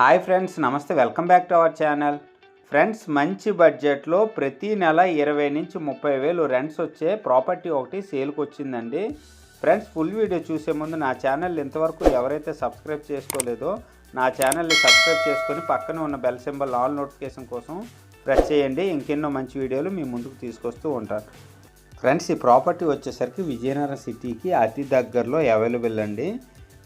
Hi friends నమస్తే. Welcome back to our channel. Friends మంచి బడ్జెట్లో ప్రతి నెల ఇరవై నుంచి ముప్పై వేలు రెంట్స్ వచ్చే ప్రాపర్టీ ఒకటి సేల్కి వచ్చిందండి. ఫ్రెండ్స్ ఫుల్ వీడియో చూసే ముందు నా ఛానల్ ఇంతవరకు ఎవరైతే సబ్స్క్రైబ్ చేసుకోలేదో నా ఛానల్ని సబ్స్క్రైబ్ చేసుకొని పక్కన ఉన్న బెల్ సింబల్ ఆల్ నోటిఫికేషన్ కోసం ప్రెస్ చేయండి. ఇంకెన్నో మంచి వీడియోలు మీ ముందుకు తీసుకొస్తూ ఉంటాను. ఫ్రెండ్స్ ఈ ప్రాపర్టీ వచ్చేసరికి విజయనగరం సిటీకి అతి దగ్గరలో అవైలబుల్ అండి.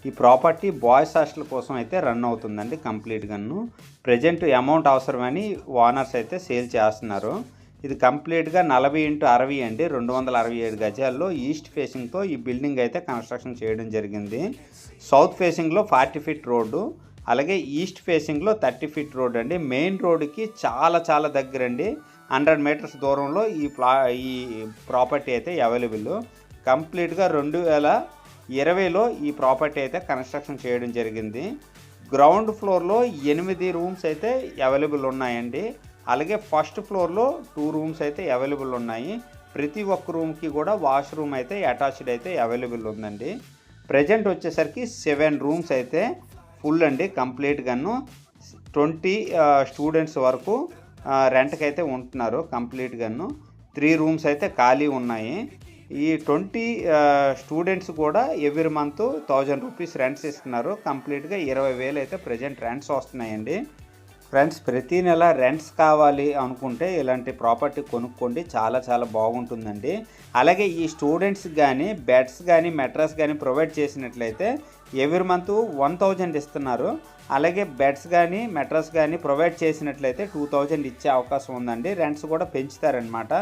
ఈ ప్రాపర్టీ బాయ్స్ హాస్టల్ కోసం అయితే రన్ అవుతుందండి కంప్లీట్గాను ప్రజెంట్ అమౌంట్ అవసరమని ఓనర్స్ అయితే సేల్ చేస్తున్నారు. ఇది కంప్లీట్గా నలభై ఇంటూ అరవై అండి. రెండు వందల అరవై ఏడు గజాల్లో ఈస్ట్ ఫేసింగ్తో ఈ బిల్డింగ్ అయితే కన్స్ట్రక్షన్ చేయడం జరిగింది. సౌత్ ఫేసింగ్లో ఫార్టీ ఫీట్ రోడ్డు అలాగే ఈస్ట్ ఫేసింగ్లో థర్టీ ఫీట్ రోడ్ అండి. మెయిన్ రోడ్డుకి చాలా చాలా దగ్గరండి. హండ్రెడ్ మీటర్స్ దూరంలో ఈ ప్లా ఈ ప్రాపర్టీ అయితే అవైలబుల్. కంప్లీట్గా రెండు వేల ఇరవైలో ఈ ప్రాపర్టీ అయితే కన్స్ట్రక్షన్ చేయడం జరిగింది. గ్రౌండ్ ఫ్లోర్లో ఎనిమిది రూమ్స్ అయితే అవైలబుల్ ఉన్నాయండి. అలాగే ఫస్ట్ ఫ్లోర్లో టూ రూమ్స్ అయితే అవైలబుల్ ఉన్నాయి. ప్రతి ఒక్క రూమ్కి కూడా వాష్రూమ్ అయితే అటాచ్డ్ అయితే అవైలబుల్ ఉందండి. ప్రజెంట్ వచ్చేసరికి సెవెన్ రూమ్స్ అయితే ఫుల్ అండి కంప్లీట్గాను ట్వంటీ స్టూడెంట్స్ వరకు రెంట్కి అయితే ఉంటున్నారు కంప్లీట్గాను త్రీ రూమ్స్ అయితే ఖాళీ ఉన్నాయి. ఈ ట్వంటీ స్టూడెంట్స్ కూడా every month thousand rupees rents ఇస్తున్నారు. కంప్లీట్గా ఇరవై వేలు అయితే ప్రజెంట్ రెంట్స్ వస్తున్నాయండి. ఫ్రెండ్స్ ప్రతి నెల రెంట్స్ కావాలి అనుకుంటే ఇలాంటి ప్రాపర్టీ కొనుక్కోండి. చాలా చాలా బాగుంటుందండి. అలాగే ఈ స్టూడెంట్స్ కానీ బెడ్స్ కానీ మెట్రస్ కానీ ప్రొవైడ్ చేసినట్లయితే ఎవ్రీ మంత్ వన్ థౌజండ్ ఇస్తున్నారు. అలాగే బెడ్స్ కానీ మెట్రస్ కానీ ప్రొవైడ్ చేసినట్లయితే టూ థౌజండ్ ఇచ్చే అవకాశం ఉందండి. రెంట్స్ కూడా పెంచుతారనమాట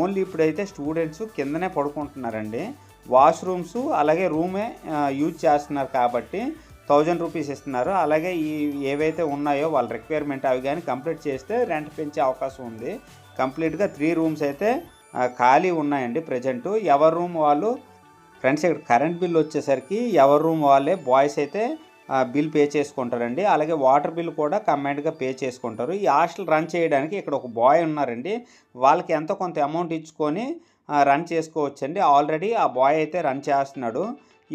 ఓన్లీ ఇప్పుడైతే స్టూడెంట్స్ కిందనే పడుకుంటున్నారండి. వాష్రూమ్స్ అలాగే రూమే యూజ్ చేస్తున్నారు కాబట్టి థౌజండ్ రూపీస్ ఇస్తున్నారు. అలాగే ఈ ఏవైతే ఉన్నాయో వాళ్ళ రిక్వైర్మెంట్ అవి కానీ కంప్లీట్ చేస్తే రెంట్ పెంచే అవకాశం ఉంది. కంప్లీట్గా త్రీ రూమ్స్ అయితే ఖాళీ ఉన్నాయండి ప్రజెంట్. ఎవరి రూమ్ వాళ్ళు ఫ్రెండ్స్ ఇక్కడ కరెంట్ బిల్ వచ్చేసరికి ఎవరి రూమ్ వాళ్ళే బాయ్స్ అయితే బిల్ పే చేసుకుంటారండి. అలాగే వాటర్ బిల్ కూడా కమెంట్గా పే చేసుకుంటారు. ఈ హాస్టల్ రన్ చేయడానికి ఇక్కడ ఒక బాయ్ ఉన్నారండి. వాళ్ళకి ఎంతో కొంత అమౌంట్ ఇచ్చుకొని రన్ చేసుకోవచ్చండి. ఆల్రెడీ ఆ బాయ్ అయితే రన్ చేస్తున్నాడు.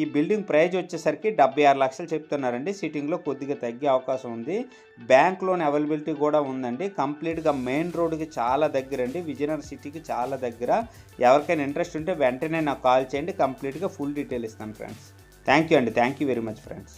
ఈ బిల్డింగ్ ప్రైజ్ వచ్చేసరికి డెబ్బై ఆరు లక్షలు చెప్తున్నారండి. సిట్టింగ్లో కొద్దిగా తగ్గే అవకాశం ఉంది. బ్యాంక్ లోన్ అవైలబిలిటీ కూడా ఉందండి. కంప్లీట్గా మెయిన్ రోడ్కి చాలా దగ్గర అండి విజయనగరం సిటీకి చాలా దగ్గర. ఎవరికైనా ఇంట్రెస్ట్ ఉంటే వెంటనే నాకు కాల్ చేయండి. కంప్లీట్గా ఫుల్ డీటెయిల్ ఇస్తాను ఫ్రెండ్స్. థ్యాంక్ యూ అండి. Thank you very much friends.